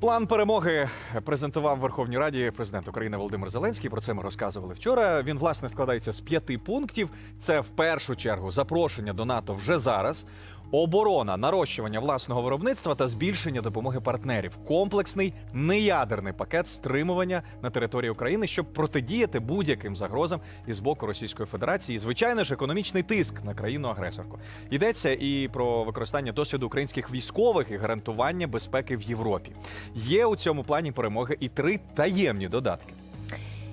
План перемоги презентував Верховній Раді президент України Володимир Зеленський. Про це ми розказували вчора. Він власне складається з п'яти пунктів. Це в першу чергу запрошення до НАТО вже зараз. Оборона, нарощування власного виробництва та збільшення допомоги партнерів, комплексний неядерний пакет стримування на території України, щоб протидіяти будь-яким загрозам із боку Російської Федерації. І, звичайно ж, економічний тиск на країну-агресорку. Йдеться і про використання досвіду українських військових і гарантування безпеки в Європі. Є у цьому плані перемоги і три таємні додатки.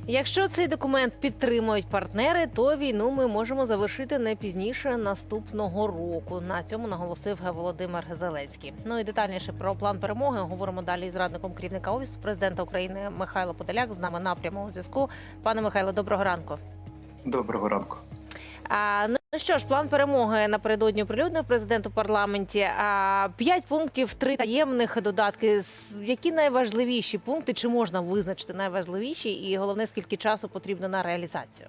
Якщо цей документ підтримують партнери, то війну ми можемо завершити не пізніше наступного року. На цьому наголосив Володимир Зеленський. Ну і детальніше про план перемоги говоримо далі з радником керівника офісу президента України Михайло Подоляк. З нами на прямому зв'язку. Пане Михайло, доброго ранку. Доброго ранку. А, ну що ж, план перемоги напередодні оприлюднив президент у парламенті. П'ять пунктів, три таємних додатки. Які найважливіші пункти? Чи можна визначити найважливіші? І головне, скільки часу потрібно на реалізацію?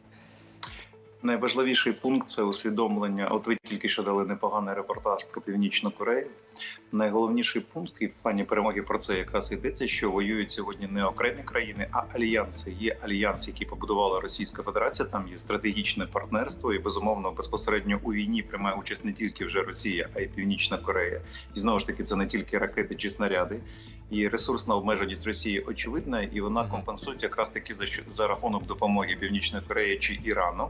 Найважливіший пункт це усвідомлення. От ви тільки що дали непоганий репортаж про Північну Корею. Найголовніший пункт і в плані перемоги про це якраз йдеться, що воюють сьогодні не окремі країни, а альянси. Є альянс, який побудувала Російська Федерація. Там є стратегічне партнерство, і безумовно безпосередньо у війні приймає участь не тільки вже Росія, а й Північна Корея. І знову ж таки, це не тільки ракети чи снаряди. І ресурсна обмеженість Росії очевидна, і вона компенсується якраз таки за за рахунок допомоги Північної Кореї чи Ірану.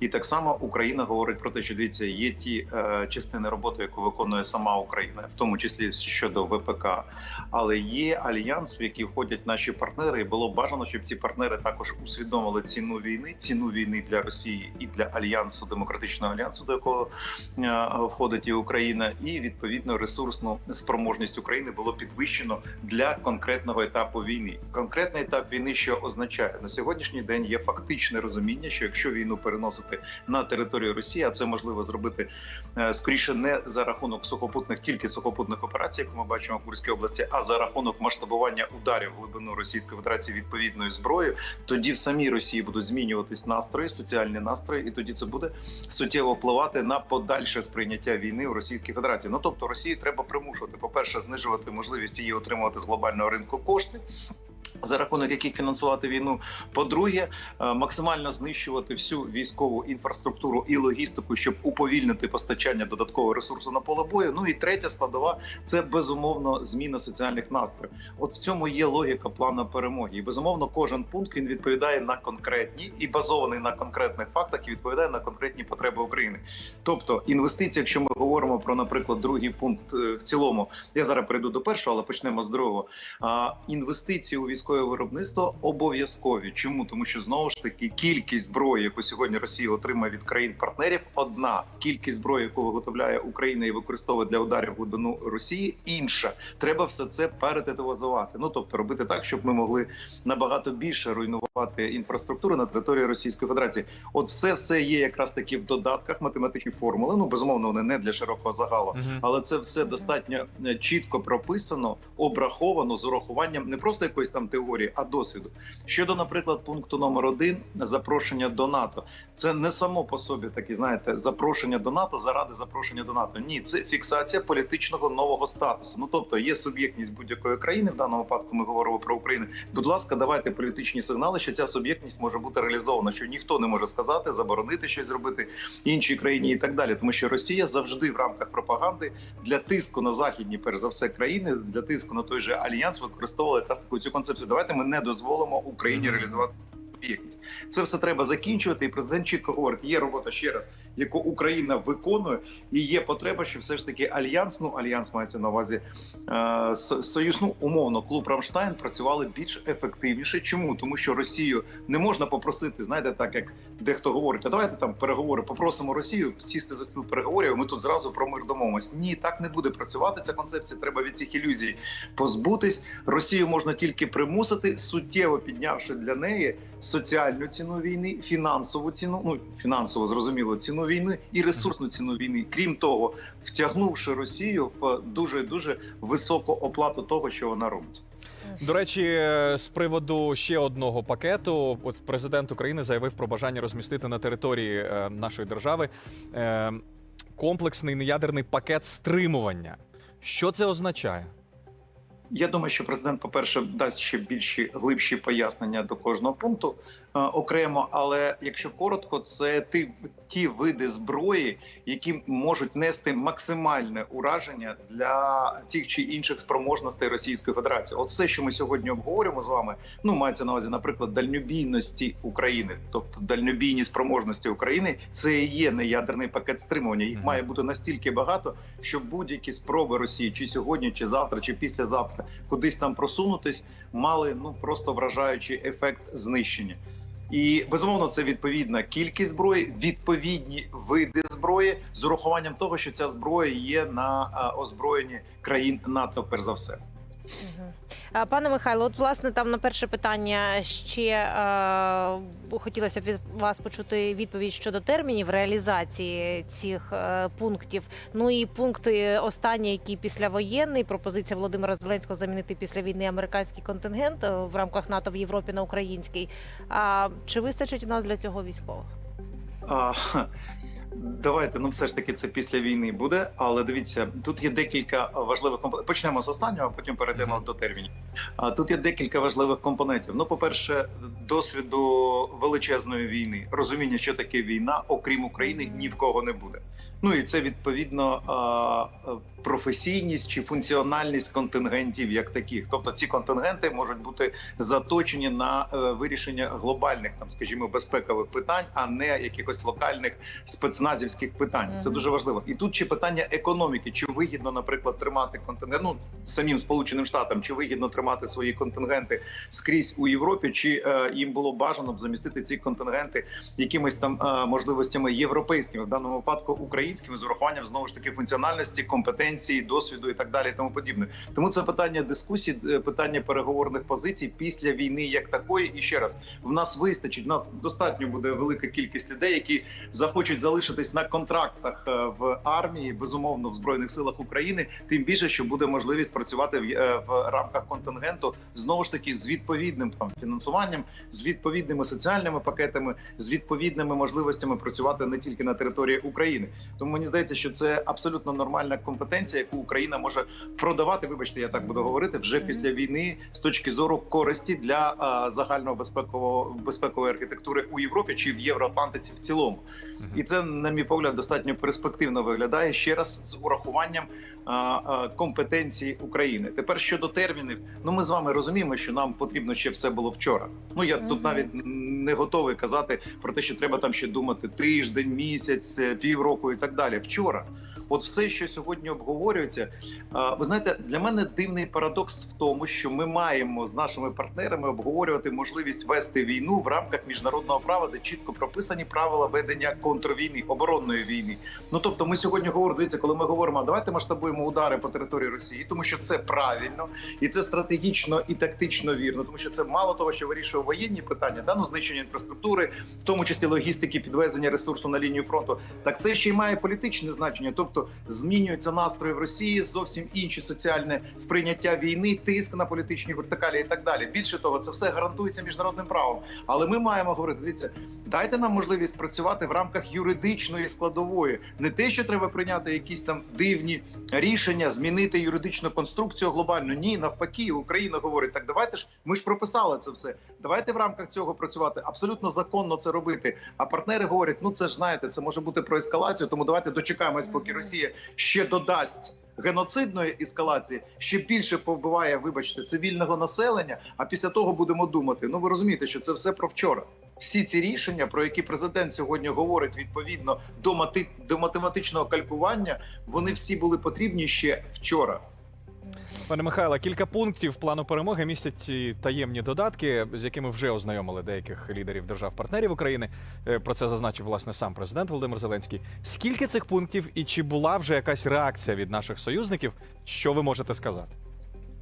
І так само Україна говорить про те, що дивіться, є ті е, частини роботи, яку виконує сама Україна, в тому числі щодо ВПК, але є альянс, в який входять наші партнери. І було бажано, щоб ці партнери також усвідомили ціну війни, ціну війни для Росії і для альянсу демократичного альянсу, до якого е, входить і Україна, і відповідно ресурсну спроможність України було підвищено для конкретного етапу війни. Конкретний етап війни, що означає на сьогоднішній день, є фактичне розуміння, що якщо війну переносити на територію Росії, а це можливо зробити е, скоріше не за рахунок сухопутних, тільки сухопутних операцій, яку ми бачимо в Курській області, а за рахунок масштабування ударів в глибину Російської Федерації відповідною зброєю, тоді в самій Росії будуть змінюватись настрої, соціальні настрої, і тоді це буде суттєво впливати на подальше сприйняття війни в Російській Федерації. Ну тобто Росії треба примушувати, по перше, знижувати можливість її отримувати з глобального ринку кошти. За рахунок яких фінансувати війну, по-друге, е, максимально знищувати всю військову інфраструктуру і логістику, щоб уповільнити постачання додаткового ресурсу на поле бою. Ну і третя складова це безумовно зміна соціальних настроїв. От в цьому є логіка плану перемоги. І безумовно, кожен пункт він відповідає на конкретні і базований на конкретних фактах, і відповідає на конкретні потреби України. Тобто інвестиції, якщо ми говоримо про, наприклад, другий пункт е, в цілому, я зараз перейду до першого, але почнемо з другого. Інвестиції у військове виробництво обов'язкові. Чому тому, що знову ж таки кількість зброї, яку сьогодні Росія отримує від країн-партнерів, одна кількість зброї, яку виготовляє Україна і використовує для ударів в глибину Росії, інша. Треба все це перететивізувати. Ну тобто робити так, щоб ми могли набагато більше руйнувати інфраструктуру на території Російської Федерації. От все все є якраз таки в додатках математичні формули. Ну безумовно, вони не для широкого загалу, але це все достатньо е, чітко прописано, обраховано з урахуванням не просто якоїсь там теорії, а досвіду. Щодо, наприклад, пункту номер один запрошення до НАТО. Це не само по собі такі, знаєте, запрошення до НАТО заради запрошення до НАТО. Ні, це фіксація політичного нового статусу. Ну тобто є суб'єктність будь-якої країни. В даному випадку ми говоримо про Україну. Будь ласка, давайте політичні сигнали, що ця суб'єктність може бути реалізована, що ніхто не може сказати, заборонити щось зробити іншій країні і так далі. Тому що Росія завжди в рамках пропаганди для тиску на західні, перш за все, країни для тиску на той же альянс використовувала якраз таку цю концепцію. Давайте ми не дозволимо Україні реалізувати. Суб'єктність. Це все треба закінчувати, і президент чітко говорить: є робота ще раз, яку Україна виконує, і є потреба, що все ж таки альянс, ну альянс мається на увазі е, союз, ну умовно, клуб Рамштайн працювали більш ефективніше. Чому? Тому що Росію не можна попросити, знаєте, так як дехто говорить, а давайте там переговори, попросимо Росію сісти за стіл переговорів. Ми тут зразу про мир домовимось. Ні, так не буде працювати. Ця концепція треба від цих ілюзій позбутись. Росію можна тільки примусити, суттєво піднявши для неї соціальну ціну війни, фінансову ціну, ну фінансово зрозуміло ціну війни і ресурсну ціну війни. Крім того, втягнувши Росію в дуже дуже високу оплату того, що вона робить. До речі, з приводу ще одного пакету, от президент України заявив про бажання розмістити на території е, нашої держави е, комплексний неядерний пакет стримування. Що це означає? Я думаю, що президент, по-перше, дасть ще більші глибші пояснення до кожного пункту окремо. Але якщо коротко, це ті, ті види зброї, які можуть нести максимальне ураження для тих чи інших спроможностей Російської Федерації. От все, що ми сьогодні обговорюємо з вами, ну мається на увазі, наприклад, дальнобійності України, тобто дальнобійні спроможності України, це і є неядерний пакет стримування. Їх має бути настільки багато, що будь-які спроби Росії, чи сьогодні, чи завтра, чи післязавтра, кудись там просунутись, мали ну просто вражаючий ефект знищення. І безумовно, це відповідна кількість зброї, відповідні види зброї з урахуванням того, що ця зброя є на озброєнні країн НАТО, перш за все. А, Пане Михайло, от власне там на перше питання ще е, хотілося б від вас почути відповідь щодо термінів реалізації цих е, пунктів. Ну і пункт е, останній, який післявоєнний, пропозиція Володимира Зеленського замінити після війни американський контингент е, в рамках НАТО в Європі на український. А чи вистачить у нас для цього військових? Давайте, ну все ж таки, це після війни буде. Але дивіться, тут є декілька важливих компонентів. Почнемо з останнього, а потім перейдемо Мгм. до термінів. А тут є декілька важливих компонентів. Ну, по-перше, досвіду величезної війни, розуміння, що таке війна, окрім України, ні в кого не буде. Ну і це відповідно професійність чи функціональність контингентів як таких. Тобто ці контингенти можуть бути заточені на е, вирішення глобальних, там, скажімо, безпекових питань, а не якихось локальних спецназівських питань. Це дуже важливо. І тут ще питання економіки: чи вигідно, наприклад, тримати контингент ну, самим Сполученим Штатам, чи вигідно тримати свої контингенти скрізь у Європі, чи е, їм було бажано б замістити ці контингенти якимись там е, можливостями європейськими, в даному випадку українськими, з урахуванням знову ж таки функціональності, компетенції, досвіду і так далі, і тому подібне. Тому це питання дискусії, е, питання переговорних позицій після війни як такої. І ще раз в нас вистачить. В нас достатньо буде велика кількість людей, які захочуть залишитись на контрактах е, в армії, безумовно в збройних силах України. Тим більше, що буде можливість працювати в, е, в рамках контингенту знову ж таки з відповідним там фінансуванням, з відповідними соціальними пакетами, з відповідними можливостями працювати не тільки на території України. Тому мені здається, що це абсолютно нормальна компетенція, яку Україна може продавати. Вибачте, я так буду говорити вже після війни з точки зору користі для а, загального безпекового безпекової архітектури у Європі чи в Євроатлантиці в цілому. І це, на мій погляд, достатньо перспективно виглядає ще раз з урахуванням компетенції України. Тепер щодо термінів, ну ми з вами розуміємо, що нам потрібно ще все було вчора. Ну я угу. тут навіть не готовий казати про те, що треба там ще думати тиждень, місяць, півроку і так далі. Вчора. От все, що сьогодні обговорюється, ви знаєте, для мене дивний парадокс в тому, що ми маємо з нашими партнерами обговорювати можливість вести війну в рамках міжнародного права, де чітко прописані правила ведення контрвійни, оборонної війни. Ну тобто, ми сьогодні говоримо, дивіться, коли ми говоримо, «А давайте масштабуємо удари по території Росії, тому що це правильно і це стратегічно і тактично вірно, тому що це мало того, що вирішує воєнні питання, да, ну знищення інфраструктури, в тому числі логістики, підвезення ресурсу на лінію фронту. Так це ще й має політичне значення, тобто змінюються настрої в Росії, зовсім інші соціальне сприйняття війни, тиск на політичні вертикалі і так далі. Більше того, це все гарантується міжнародним правом. Але ми маємо говорити: дивіться, дайте нам можливість працювати в рамках юридичної складової, не те, що треба прийняти якісь там дивні рішення, змінити юридичну конструкцію глобально. Ні, навпаки, Україна говорить: так давайте ж ми ж прописали це все. Давайте в рамках цього працювати. Абсолютно законно це робити. А партнери говорять: ну це ж знаєте, це може бути про ескалацію. Тому давайте дочекаємось, поки Росія ще додасть. Геноцидної ескалації ще більше повбиває, вибачте, цивільного населення. А після того будемо думати. Ну ви розумієте, що це все про вчора. Всі ці рішення, про які президент сьогодні говорить відповідно до мати до математичного калькування, вони всі були потрібні ще вчора. Пане Михайло, кілька пунктів плану перемоги містять таємні додатки, з якими вже ознайомили деяких лідерів держав-партнерів України. Е, Про це зазначив власне сам президент Володимир Зеленський. Скільки цих пунктів і чи була вже якась реакція від наших союзників? Що ви можете сказати?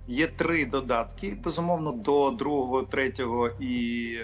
Є три додатки, безумовно, до другого, третього і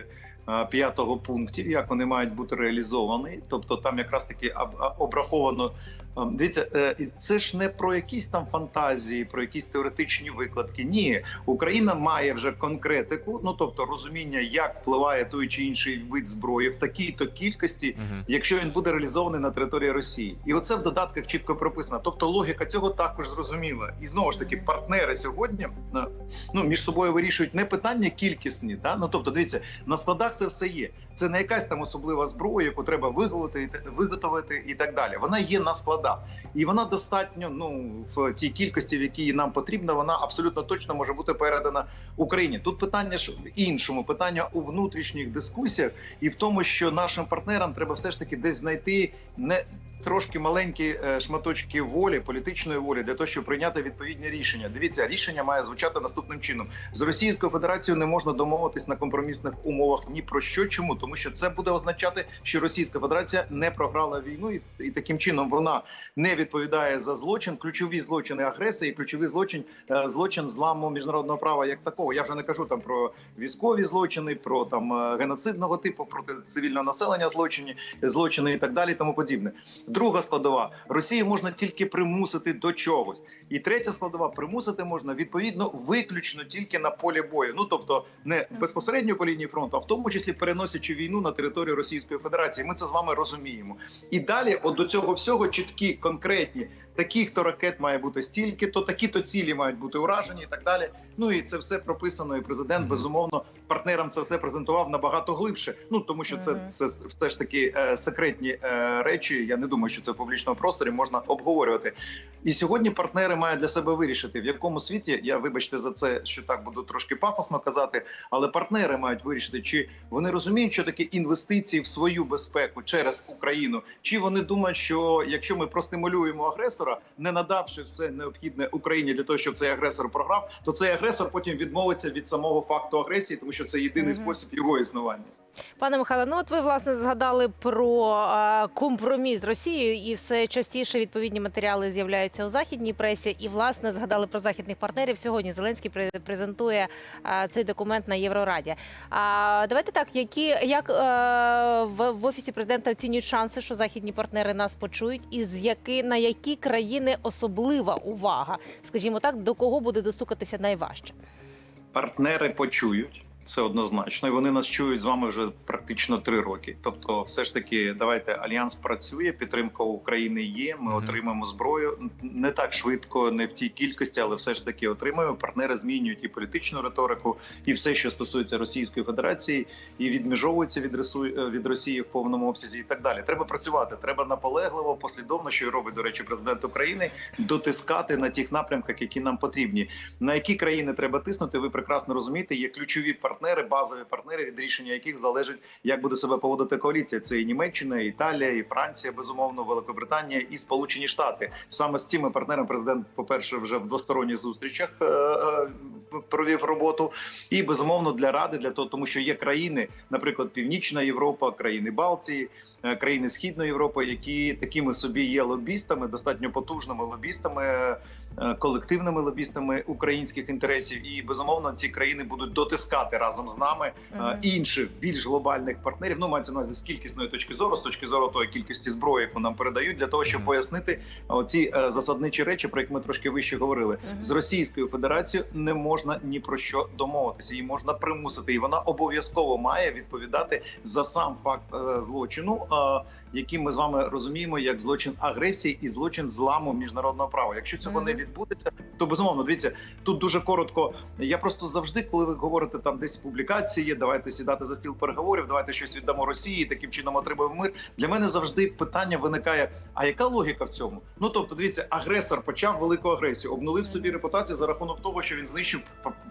п'ятого пунктів, як вони мають бути реалізовані. Тобто там якраз таки об- обраховано Ем, Дивіться, е, це ж не про якісь там фантазії, про якісь теоретичні викладки. Ні, Україна має вже конкретику, ну тобто розуміння, як впливає той чи інший вид зброї в такій-то кількості, Мгм. якщо він буде реалізований на території Росії, і оце в додатках чітко прописано. Тобто логіка цього також зрозуміла. І знову ж таки, партнери сьогодні е, ну між собою вирішують не питання кількісні, да? ну тобто, дивіться, на складах це все є. Це не якась там особлива зброя, яку треба виготовити, виготовити і так далі. Вона є на складах, і вона достатньо ну в тій кількості, в якій нам потрібна, вона абсолютно точно може бути передана Україні. Тут питання ж в іншому, питання у внутрішніх дискусіях і в тому, що нашим партнерам треба все ж таки десь знайти не. Трошки маленькі е, шматочки волі, політичної волі для того, щоб прийняти відповідні рішення. Дивіться, рішення має звучати наступним чином: з Російською Федерацією не можна домовитись на компромісних умовах ні про що. Чому тому, що це буде означати, що Російська Федерація не програла війну, і, і таким чином вона не відповідає за злочин, ключові злочини агресії, ключовий злочин е, злочин зламу міжнародного права як такого. Я вже не кажу там про військові злочини, про там е, геноцидного типу, проти цивільного населення злочини, злочини і так далі, тому подібне. Друга складова Росію можна тільки примусити до чогось, і третя складова примусити можна відповідно виключно тільки на полі бою. Ну тобто не безпосередньо по лінії фронту, а в тому числі переносячи війну на територію Російської Федерації. Ми це з вами розуміємо. І далі, от до цього всього чіткі, конкретні. Таких то ракет має бути стільки, то такі то цілі мають бути уражені, і так далі. Ну і це все прописано. І президент безумовно партнерам це все презентував набагато глибше. Ну тому що це, це все ж таки е, секретні е, речі. Я не думаю, що це в публічному просторі можна обговорювати. І сьогодні партнери мають для себе вирішити, в якому світі я вибачте за це, що так буду трошки пафосно казати, але партнери мають вирішити, чи вони розуміють, що таке інвестиції в свою безпеку через Україну, чи вони думають, що якщо ми простимулюємо агресора, не надавши все необхідне Україні для того, щоб цей агресор програв, то цей агресор потім відмовиться від самого факту агресії, тому що це єдиний Мгм. спосіб його існування. Пане Михайло, ну от ви власне згадали про е, компроміс з Росією, і все частіше відповідні матеріали з'являються у західній пресі. І власне згадали про західних партнерів. Сьогодні Зеленський пре- презентує е, цей документ на Єврораді. А давайте так, які як е, в, в офісі президента оцінюють шанси, що західні партнери нас почують, і з які на які країни особлива увага, скажімо так, до кого буде достукатися найважче? партнери почують. Це однозначно, і вони нас чують з вами вже практично три роки. Тобто, все ж таки, давайте альянс працює, підтримка України є. Ми Мгм. отримаємо зброю не так швидко, не в тій кількості, але все ж таки отримаємо. Партнери змінюють і політичну риторику, і все, що стосується Російської Федерації, і відміжовується від Росу- від Росії в повному обсязі, і так далі. Треба працювати. Треба наполегливо, послідовно, що і робить до речі, президент України, дотискати на тих напрямках, які нам потрібні. На які країни треба тиснути? Ви прекрасно розумієте. Є ключові партнери, базові партнери, від рішення яких залежить, як буде себе поводити коаліція. Це і Німеччина, і Італія, і Франція, безумовно, Великобританія і Сполучені Штати. Саме з цими партнерами президент, по перше, вже в двосторонніх зустрічах е, е, провів роботу. І безумовно для ради, для того, тому що є країни, наприклад, Північна Європа, країни Балтії, е, країни Східної Європи, які такими собі є лобістами, достатньо потужними лобістами, колективними лобістами українських інтересів. І безумовно ці країни будуть дотискати разом з нами е, Мгм. інших більш глобальних партнерів. Ну мається на увазі з кількісної точки зору, з точки зору тої кількості зброї, яку нам передають, для того, щоб Мгм. пояснити ці засадничі речі, про які ми трошки вище говорили. Мгм. З Російською Федерацією не можна ні про що домовитися, її можна примусити, і вона обов'язково має відповідати за сам факт е, злочину. Який ми з вами розуміємо як злочин агресії і злочин зламу міжнародного права. Якщо цього не відбудеться, то безумовно дивіться тут дуже коротко. Я просто завжди, коли ви говорите там десь публікації, давайте сідати за стіл переговорів, давайте щось віддамо Росії, таким чином отримаємо мир. Для мене завжди питання виникає: а яка логіка в цьому? Ну тобто, дивіться, агресор почав велику агресію, обнулив собі репутацію за рахунок того, що він знищив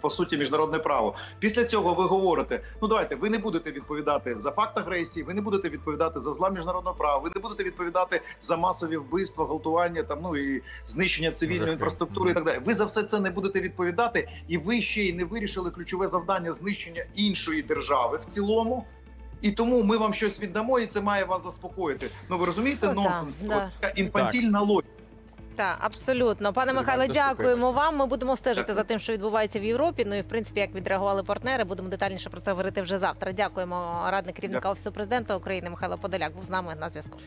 по, суті міжнародне право. Після цього ви говорите: ну давайте, ви не будете відповідати за факт агресії, ви не будете відповідати за злам міжнародного права, ви не будете відповідати за масові вбивства, галтування там ну і знищення цивільної інфраструктури і так далі. Ви за все це не будете відповідати, і ви ще й не вирішили ключове завдання знищення іншої держави в цілому. І тому ми вам щось віддамо, і це має вас заспокоїти. Ну ви розумієте Ну, нонсенс? да, да. Інфантільна логіка. Так, абсолютно, пане Михайле, дякуємо вам. Ми будемо стежити за тим, що відбувається в Європі. Ну і в принципі, як відреагували партнери, будемо детальніше про це говорити вже завтра. Дякуємо. Радник керівника Дякую. офісу президента України Михайло Подоляк був з нами на зв'язку.